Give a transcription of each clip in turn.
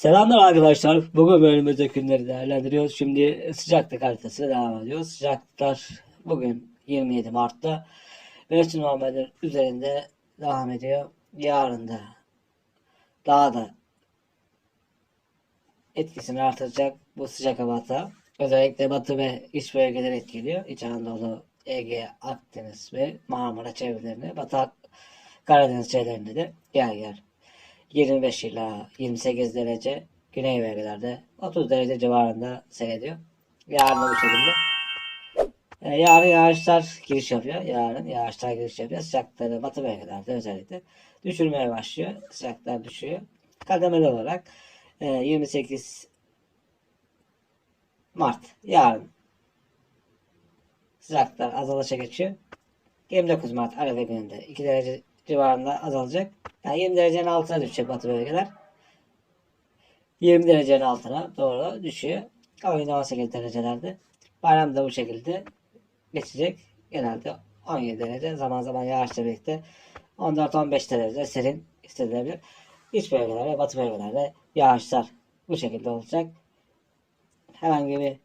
Selamlar arkadaşlar. Bugün bölümümüzde günleri değerlendiriyoruz. Şimdi sıcaklık haritasına devam ediyoruz. Sıcaklıklar bugün 27 Mart'ta mevsim normalinin üzerinde devam ediyor. Yarın da daha da etkisini artıracak bu sıcak havada. Özellikle batı ve iç bölgeleri etkiliyor. İç Anadolu, Ege, Akdeniz ve Marmara çevrelerine, Batı Karadeniz çevrelerinde de yer yer 25 ila 28 derece güney bölgelerde 30 derece civarında seyrediyor. Yarın bu şekilde. Ee, yarın yağışlar giriş yapıyor. Yarın yağışlar giriş yapıyor. Sıcaklıkları batı bölgelerde özellikle düşürmeye başlıyor. Sıcaklar düşüyor. Kademeli olarak e, 28 Mart yarın sıcaklıklar azalışa geçiyor. 29 Mart Arefe gününde 2 derece civarında azalacak. Yani 20 derecenin altına düşecek batı bölgeler. 20 derecenin altına doğru düşüyor. Ama yine 18 derecelerde. Bayram da bu şekilde geçecek. Genelde 17 derece. Zaman zaman yağışla birlikte 14-15 derece serin hissedilebilir. İç bölgelerde, batı bölgelerde yağışlar bu şekilde olacak. Herhangi bir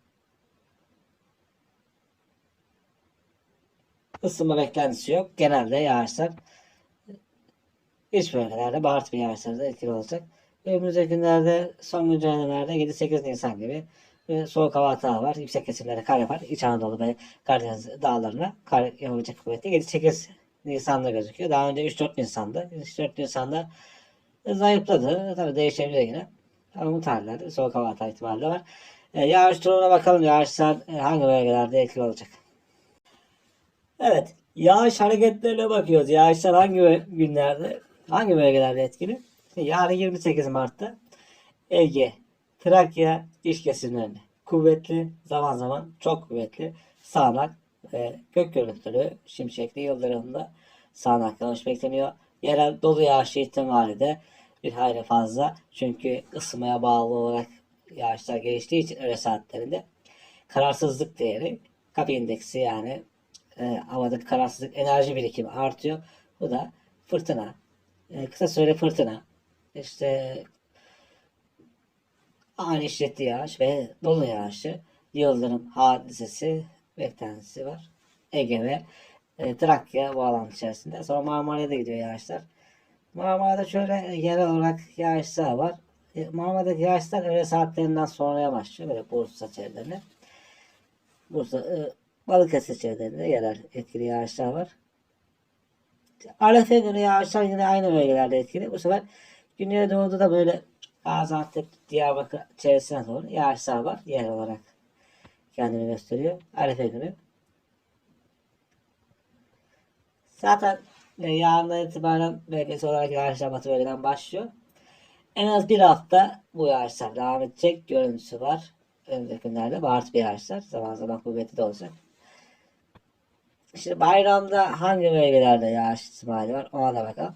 ısınma beklentisi yok. Genelde yağışlar iç bölgelerde bahar tipi yağışları da etkili olacak. Önümüzdeki günlerde son güncellemelerde 7-8 Nisan gibi bir soğuk hava hatağı var. Yüksek kesimlerde kar yapar. İç Anadolu ve Karadeniz dağlarına kar yapabilecek kuvvette 7-8 Nisan'da gözüküyor. Daha önce 3-4 Nisan'da. 3-4 Nisan'da zayıfladı. Tabi değişebilir yine. Ama bu tarihlerde soğuk hava hatağı ihtimali de var. E, yağış durumuna bakalım. Yağışlar hangi bölgelerde etkili olacak? Evet. Yağış hareketlerine bakıyoruz. Yağışlar hangi günlerde, hangi bölgelerde etkili? Yarın 28 Mart'ta Ege, Trakya iç kesimlerinde kuvvetli, zaman zaman çok kuvvetli sağanak ve gök gürültülü şimşekli yıldırımlı sağanak yağış bekleniyor. Yerel dolu yağış ihtimali de bir hayli fazla. Çünkü ısınmaya bağlı olarak yağışlar geliştiği için öğle saatlerinde kararsızlık değeri kapı indeksi yani e, havadaki kararsızlık enerji birikimi artıyor. Bu da fırtına, e, kısa süreli fırtına, işte ani şiddetli yağış ve dolu yağışı, yıldırım hadisesi beklentisi var. Ege ve e, Trakya bağlantı içerisinde. Sonra Marmara'ya da gidiyor yağışlar. Marmara'da şöyle yerel olarak yağışlar var. E, Marmara'daki yağışlar öğle saatlerinden sonraya başlıyor. Böyle Bursa çevrelerine. Bursa, e, Balıkesir çevrelerinde yerel etkili yağışlar var. Arefe günü yağışlar yine aynı bölgelerde etkili. Bu sefer Güneydoğu'da da böyle Gaziantep, Diyarbakır çevresine doğru yağışlar var. Yer olarak kendini gösteriyor. Arefe günü. Zaten e, yarından itibaren bölgesi olarak yağışlar batı bölgeden başlıyor. En az bir hafta bu yağışlar devam edecek görüntüsü var. Önümüzdeki günlerde bahar bir yağışlar. Zaman zaman kuvvetli de olacak. Şimdi bayramda hangi bölgelerde yağış ihtimali var ona da bakalım.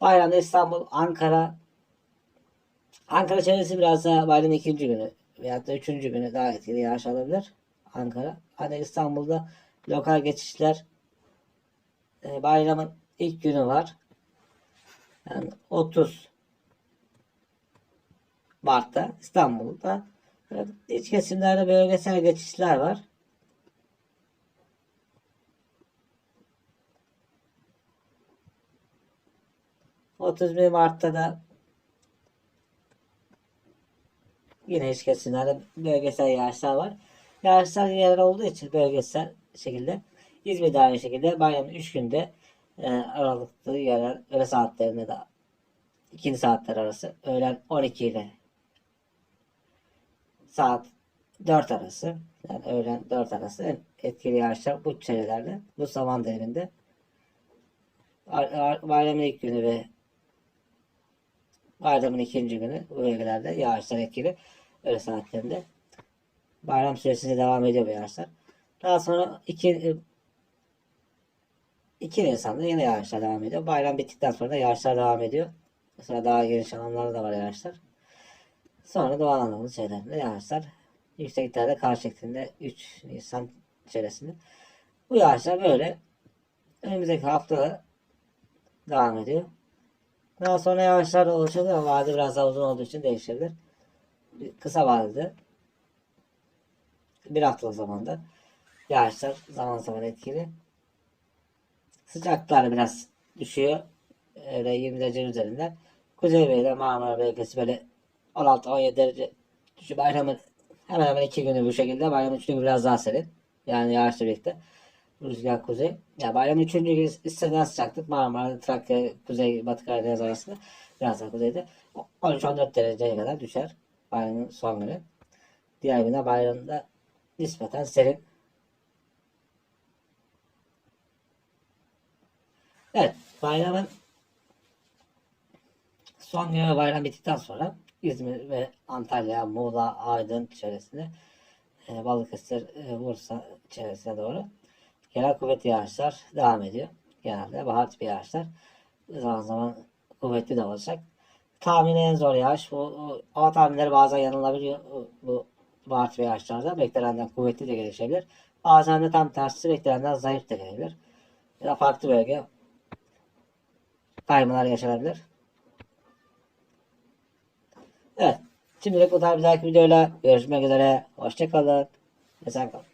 Bayramda İstanbul, Ankara, Ankara çevresi biraz daha bayramın ikinci günü veyahut da üçüncü günü daha etkili yağış alabilir. Ankara. Hani İstanbul'da lokal geçişler e, bayramın ilk günü var. Yani 30 Mart'ta İstanbul'da iç kesimlerde bölgesel geçişler var. Otuz bir Mart'ta da yine iç kesimlerde bölgesel yağışlar var. Yağışlar yerel olduğu için bölgesel şekilde İzmir'de aynı şekilde bayramın 3 günde e, aralıklı yerel öğle saatlerinde de ikindi saatler arası öğlen 12 ile saat 4 arası yani öğlen 4 arası etkili yağışlar bu çevrelerde bu zaman diliminde bayramın ilk günü ve bayramın ikinci günü bu bölgelerde yağışlar etkili öğle saatlerinde bayram süresince devam ediyor bu yağışlar. Daha sonra 2 2 Nisan'da yine yağışlar devam ediyor. Bayram bittikten sonra da yağışlar devam ediyor. Mesela daha geniş alanlarda da var yağışlar. Sonra Doğu Anadolu çevrelerinde yağışlar yükseklerde kar şeklinde 3 Nisan çevresinde. Bu yağışlar böyle önümüzdeki haftada devam ediyor. Daha sonra yağışlar da oluşabilir ama vade biraz daha uzun olduğu için değişebilir. kısa vadede bir haftalık zamanda yağışlar zaman zaman etkili. Sıcaklar biraz düşüyor. Öyle 20 derecenin üzerinde. Kuzey Bey'de Marmara bölgesi böyle 16-17 derece düşüyor. Bayramın hemen hemen iki günü bu şekilde. Bayramın üçüncü biraz daha serin. Yani yağışla birlikte. Rüzgar kuzey. Ya bayramın üçüncü günü istenen sıcaklık Marmara, Trakya, Kuzey, Batı Karadeniz arasında biraz daha kuzeyde 13-14 dereceye kadar düşer. Bayramın son günü. Diğer günde bayramda nispeten serin. Evet, bayramın son günü ve bayram bittikten sonra İzmir ve Antalya, Muğla, Aydın çevresinde e, Balıkesir, e, Bursa çevresine doğru genel kuvvetli yağışlar devam ediyor. Genelde bahar tipi yağışlar. Zaman zaman kuvvetli de olacak. Tahmini en zor yağış. Bu, bu hava tahminleri bazen yanılabiliyor. Bu bahar tipi yağışlarda beklenenden kuvvetli de gelişebilir. Bazen de tam tersi beklenenden zayıf da gelebilir. Ya da farklı bölge kaymalar yaşanabilir. Evet. Şimdilik bu tarz bir dahaki videoyla görüşmek üzere. Hoşçakalın. Esen kalın.